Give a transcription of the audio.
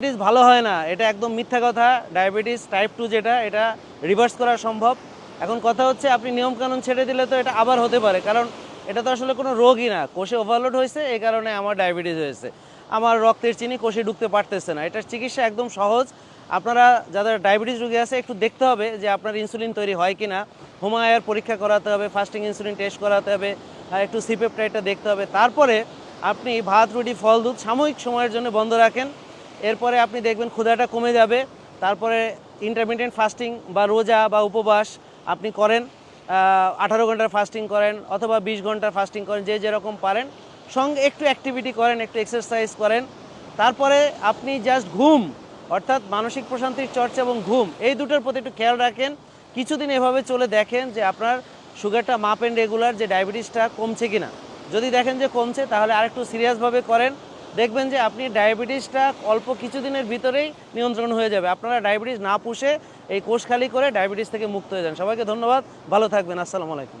Diabetes ভালো হয় না, এটা একদম মিথ্যা কথা। ডায়াবেটিস টাইপ টু যেটা, এটা রিভার্স করা সম্ভব। এখন কথা হচ্ছে, আপনি নিয়মকানুন ছেড়ে দিলে তো এটা আবার হতে পারে, কারণ এটা তো আসলে কোনো রোগই না। কোষে ওভারলোড হয়েছে এই কারণে আমার ডায়াবেটিস হয়েছে। আমার রক্তের চিনি কোষে ঢুকতে পারতেছে না। এটার চিকিৎসা একদম সহজ। আপনারা যাদের ডায়াবেটিস রোগী আছে, একটু দেখতে হবে যে আপনার ইনসুলিন তৈরি হয় কি না হোমায়ার পরীক্ষা করাতে হবে ফাস্টিং ইনসুলিন টেস্ট করাতে হবে আর একটু সিপেপটাইটটা দেখতে হবে। তারপরে আপনি ভাত, রুটি, ফল, দুধ সাময়িক সময়ের জন্য বন্ধ রাখেন। এরপরে আপনি দেখবেন ক্ষুধাটা কমে যাবে, তারপরে ইন্টারমিডিয়েন্ট ফাস্টিং বা রোজা বা উপবাস আপনি করেন আঠারো ঘণ্টার ফাস্টিং করেন অথবা বিশ ঘণ্টার ফাস্টিং করেন, যে যেরকম পারেন, সঙ্গে একটু অ্যাক্টিভিটি করেন, একটু এক্সারসাইজ করেন। তারপরে আপনি জাস্ট ঘুম, অর্থাৎ মানসিক প্রশান্তির চর্চা এবং ঘুম, এই দুটোর প্রতি একটু খেয়াল রাখেন। কিছুদিন এভাবে চলে দেখেন যে আপনার সুগারটা মাপেন রেগুলার যে ডায়াবেটিসটা কমছে কিনা। যদি দেখেন যে কমছে, তাহলে আরেকটু সিরিয়াসভাবে করেন। দেখবেন যে আপনি ডায়াবেটিসটা অল্প কিছুদিনের ভিতরেই নিয়ন্ত্রণ হয়ে যাবে। আপনারা ডায়াবেটিস না পুষে এই কোষ খালি করে ডায়াবেটিস থেকে মুক্ত হয়ে যান। সবাইকে ধন্যবাদ। ভালো থাকবেন। আসসালামু আলাইকুম।